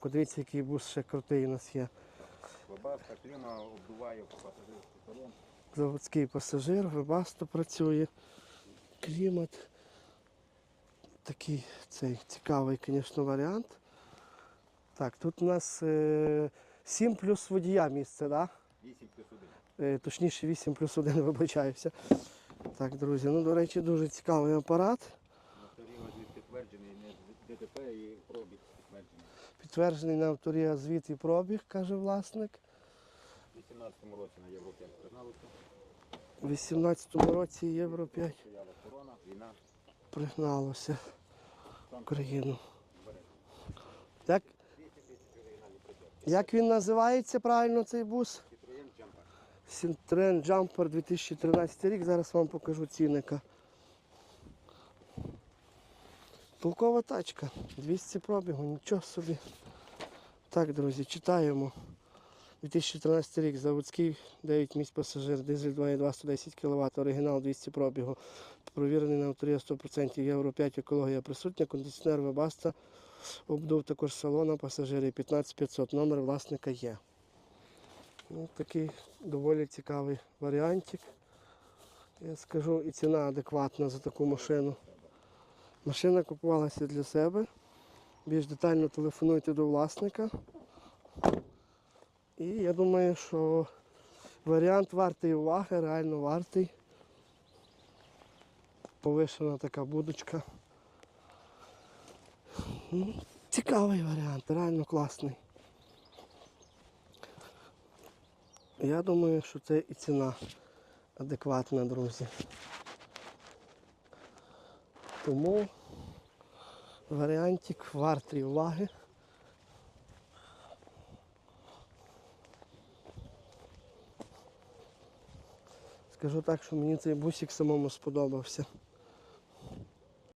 Подивіться, який бус ще крутий у нас є. Бабаска кліма обдуває по пасажирську салон. Заводський пасажир, вебасто працює. Клімат. Такий цей цікавий, звісно, варіант. Так, тут у нас е, 7 плюс водія місце, так? 8 плюс 1. Е, точніше 8 плюс 1, вибачаюся. Так, друзі, ну до речі, дуже цікавий апарат. Моторі підтверджений, не ДТП і пробіг підтверджений. На авторія звіт і пробіг, каже власник. У 18 році на Євро 5 пригналося. У 18-му році Євро 5 Стояла корона, війна. пригналося в Україну. Як, 200 тисяч оригінальний прибір. як він називається правильно цей бус? Citroen Jumper. Сінтрен Jumper 2013 рік. Зараз вам покажу цінника. Толкова тачка. 200 пробігу, нічого собі. Так, друзі, читаємо. 2013 рік, заводський 9 місць пасажир, дизель 2,2 110 кВт, оригінал 200 пробігу, провірений на авторія 100%, Євро 5 екологія присутня, кондиціонер Вебаста, обдув також салона пасажирів 15500, номер власника є. Ну, такий доволі цікавий варіантик. Я скажу, і ціна адекватна за таку машину. Машина купувалася для себе. Більш детально телефонуйте до власника. І я думаю, що варіант вартий уваги, реально вартий. Повишена така будочка. Ну, Цікавий варіант, реально класний. Я думаю, що це і ціна адекватна, друзі. Тому варіантик вартий уваги. Скажу так, що мені цей бусик самому сподобався.